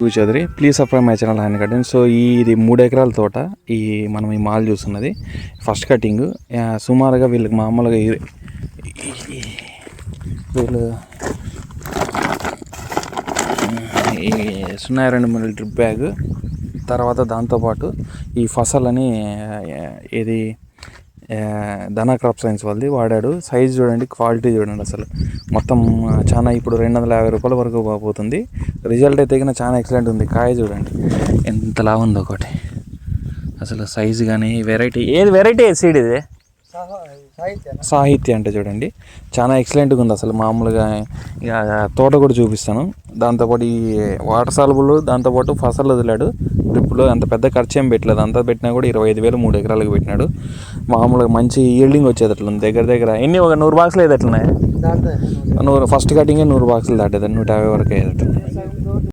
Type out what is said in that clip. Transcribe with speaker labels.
Speaker 1: Shiva Chowdary please subscribe my channel hand cutting so ఈ ఇది మూడు ఎకరాల తోట. ఈ మనం ఈ మాల్ చూస్తున్నది. ఫస్ట్ కటింగ్ సుమారుగా వీళ్ళకి మామూలుగా వీళ్ళు ఈ సున్నా రెండు మూడు డ్రిప్ బ్యాగ్. తర్వాత దాంతోపాటు ఈ ఫసల్ అని ఇది ధనా క్రాప్ సైన్స్ వాళ్ళది వాడాడు. సైజ్ చూడండి క్వాలిటీ చూడండి అసలు. మొత్తం చాలా ఇప్పుడు రెండు వందల యాభై రూపాయల వరకు పోతుంది. రిజల్ట్ అయితే కింద చాలా ఎక్సలెంట్ ఉంది. కాయ చూడండి. ఎంతలా ఉందో ఒకటి. అసలు సైజు కానీ వెరైటీ. ఏది వెరైటీ సీడ్ ఇది? సాహిత్య అంటే చూడండి. చాలా ఎక్సలెంట్గా ఉంది అసలు. మామూలుగా ఇక తోట కూడా చూపిస్తాను. దాంతోపాటు ఈ వాటర్ సాల్బులు దాంతోపాటు ఫసల్ వదిలాడు. డ్రిప్లో అంత పెద్ద ఖర్చు ఏం పెట్టలేదు. అంతా పెట్టినా కూడా ఇరవై ఐదు వేలు మూడు ఎకరాలకు పెట్టినాడు. మామూలుగా మంచి ఈల్డింగ్ వచ్చేది అట్లా దగ్గర దగ్గర ఎన్ని ఒక నూరు బాక్సులు ఏది అట్లున్నాయి నూరు ఫస్ట్ కటింగే నూరు బాక్సులు దాటేది. నూట యాభై వరకు అయ్యేది